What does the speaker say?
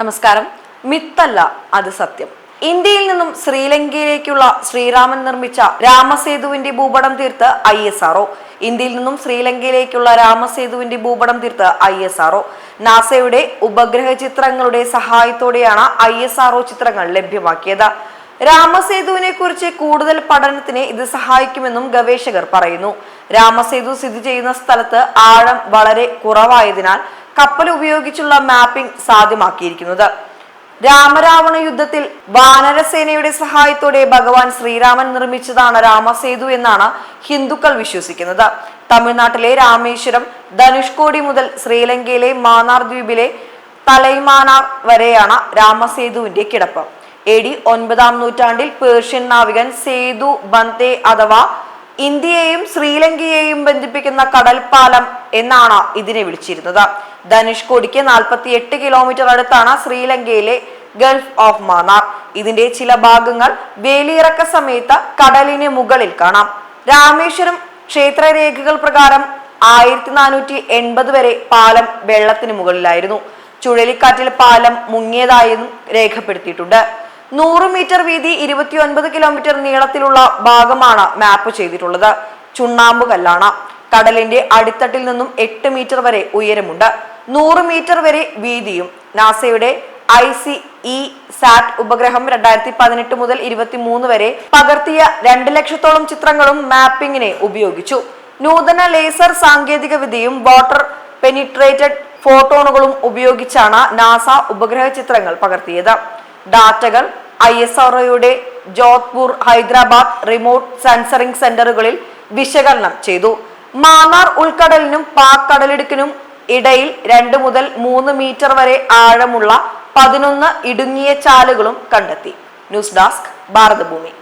നമസ്കാരം. മിത്തല്ല അത് സത്യം. ഇന്ത്യയിൽ നിന്നും ശ്രീലങ്കയിലേക്കുള്ള ശ്രീരാമൻ നിർമ്മിച്ച രാമസേതുവിന്റെ ഭൂപടം തീർത്ത് ഐ എസ് ആർഒ ഇന്ത്യയിൽ നിന്നും ശ്രീലങ്കയിലേക്കുള്ള രാമസേതുവിന്റെ ഭൂപടം തീർത്ത് ഐ എസ് ആർഒ നാസയുടെ ഉപഗ്രഹ ചിത്രങ്ങളുടെ സഹായത്തോടെയാണ് ഐ എസ് ആർഒ ചിത്രങ്ങൾ ലഭ്യമാക്കിയത്. രാമസേതുവിനെ കുറിച്ച് കൂടുതൽ പഠനത്തിന് ഇത് സഹായിക്കുമെന്നും ഗവേഷകർ പറയുന്നു. രാമസേതു സ്ഥിതി ചെയ്യുന്ന സ്ഥലത്ത് ആഴം വളരെ കുറവായതിനാൽ കപ്പൽ ഉപയോഗിച്ചുള്ള മാപ്പിംഗ് സാധ്യമാക്കിയിരിക്കുന്നത്. രാമരാവണ യുദ്ധത്തിൽ വാനരസേനയുടെ സഹായത്തോടെ ഭഗവാൻ ശ്രീരാമൻ നിർമ്മിച്ചതാണ് രാമസേതു എന്നാണ് ഹിന്ദുക്കൾ വിശ്വസിക്കുന്നത്. തമിഴ്നാട്ടിലെ രാമേശ്വരം ധനുഷ്കോടി മുതൽ ശ്രീലങ്കയിലെ മാന്നാർ ദ്വീപിലെ തലൈമാനാർ വരെയാണ് രാമസേതുവിന്റെ കിടപ്പ്. എ ഡി ഒൻപതാം നൂറ്റാണ്ടിൽ പേർഷ്യൻ നാവികൻ സേതു ബന്തേ അഥവാ ഇന്ത്യയെയും ശ്രീലങ്കയെയും ബന്ധിപ്പിക്കുന്ന കടൽപ്പാലം എന്നാണ് ഇതിനെ വിളിച്ചിരുന്നത്. ധനുഷ്കോടിക്ക് നാൽപ്പത്തി എട്ട് കിലോമീറ്റർ അടുത്താണ് ശ്രീലങ്കയിലെ ഗൾഫ് ഓഫ് മാന്നാർ ഇതിന്റെ ചില ഭാഗങ്ങൾ വേലിയിറക്ക സമയത്ത് കടലിന് മുകളിൽ കാണാം. രാമേശ്വരം ക്ഷേത്രരേഖകൾ പ്രകാരം ആയിരത്തി നാനൂറ്റി എൺപത് വരെ പാലം വെള്ളത്തിന് മുകളിലായിരുന്നു. ചുഴലിക്കാറ്റിൽ പാലം മുങ്ങിയതായും രേഖപ്പെടുത്തിയിട്ടുണ്ട്. നൂറ് മീറ്റർ വീതി ഇരുപത്തിയൊൻപത് കിലോമീറ്റർ നീളത്തിലുള്ള ഭാഗമാണ് മാപ്പ് ചെയ്തിട്ടുള്ളത്. ചുണ്ണാമ്പ് കല്ലാണ്. കടലിന്റെ അടിത്തട്ടിൽ നിന്നും എട്ട് മീറ്റർ വരെ ഉയരമുണ്ട്. നൂറ് മീറ്റർ വരെ വീതിയും നാസയുടെ ഐ സി ഇ സാറ്റ് ഉപഗ്രഹം രണ്ടായിരത്തി പതിനെട്ട് മുതൽ ഇരുപത്തി മൂന്ന് വരെ പകർത്തിയ രണ്ട് ലക്ഷത്തോളം ചിത്രങ്ങളും മാപ്പിങ്ങിനെ ഉപയോഗിച്ചു. നൂതന ലേസർ സാങ്കേതിക വിദ്യയും വാട്ടർ പെനിട്രേറ്റഡ് ഫോട്ടോണുകളും ഉപയോഗിച്ചാണ് നാസ ഉപഗ്രഹ ചിത്രങ്ങൾ പകർത്തിയത്. ഡാറ്റകൾ ഐ എസ് ആർ ഒയുടെ ജോധ്പൂർ ഹൈദരാബാദ് റിമോട്ട് സെൻസറിംഗ് സെന്ററുകളിൽ വിശകലനം ചെയ്തു. മാന്നാർ ഉൾക്കടലിനും പാക് കടലിടുക്കിനും ഇടയിൽ രണ്ട് മുതൽ മൂന്ന് മീറ്റർ വരെ ആഴമുള്ള പതിനൊന്ന് ഇടുങ്ങിയ ചാലുകളും കണ്ടെത്തി. News desk Bharathabhoomi.